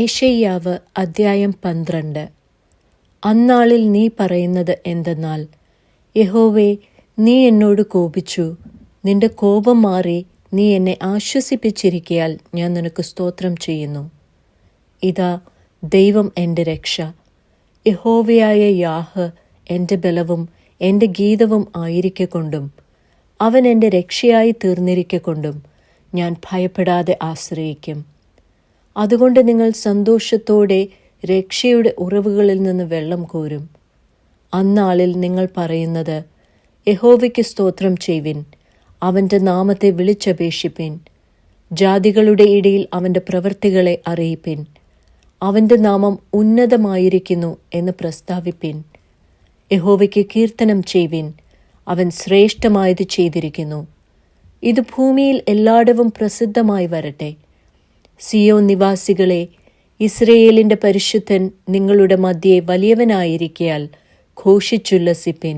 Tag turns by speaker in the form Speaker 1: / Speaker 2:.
Speaker 1: യശയ്യാവ് അദ്ധ്യായം പന്ത്രണ്ട്. അന്നാളിൽ നീ പറയുന്നത് എന്തെന്നാൽ യഹോവേ നീ എന്നോട് കോപിച്ചു. നിന്റെ കോപം മാറി നീ എന്നെ ആശ്വസിപ്പിച്ചിരിക്കയാൽ ഞാൻ നിനക്ക് സ്തോത്രം ചെയ്യുന്നു. ഇതാ ദൈവം എന്റെ രക്ഷ. യഹോവയായ യാഹ് എന്റെ ബലവും എന്റെ ഗീതവും ആയിരിക്കൊണ്ടും അവൻ എന്റെ രക്ഷയായി തീർന്നിരിക്കൊണ്ടും ഞാൻ ഭയപ്പെടാതെ ആശ്രയിക്കും. അതുകൊണ്ട് നിങ്ങൾ സന്തോഷത്തോടെ രക്ഷയുടെ ഉറവുകളിൽ നിന്ന് വെള്ളം കോരും. അന്നാളിൽ നിങ്ങൾ പറയുന്നത് യഹോവയ്ക്ക് സ്തോത്രം ചെയ്വിൻ അവന്റെ നാമത്തെ വിളിച്ചപേക്ഷിപ്പിൻ ജാതികളുടെ ഇടയിൽ അവന്റെ പ്രവൃത്തികളെ അറിയിപ്പിൻ അവന്റെ നാമം ഉന്നതമായിരിക്കുന്നു എന്ന് പ്രസ്താവിപ്പിൻ. യഹോവയ്ക്ക് കീർത്തനം ചെയ്വിൻ അവൻ ശ്രേഷ്ഠമായത് ചെയ്തിരിക്കുന്നു. ഇത് ഭൂമിയിൽ എല്ലായിടവും പ്രസിദ്ധമായി വരട്ടെ. സിയോ നിവാസികളെ ഇസ്രയേലിന്റെ പരിശുദ്ധൻ നിങ്ങളുടെ മധ്യേ വലിയവനായിരിക്കയാൽ ഘോഷിച്ചുല്ലസിപ്പിൻ.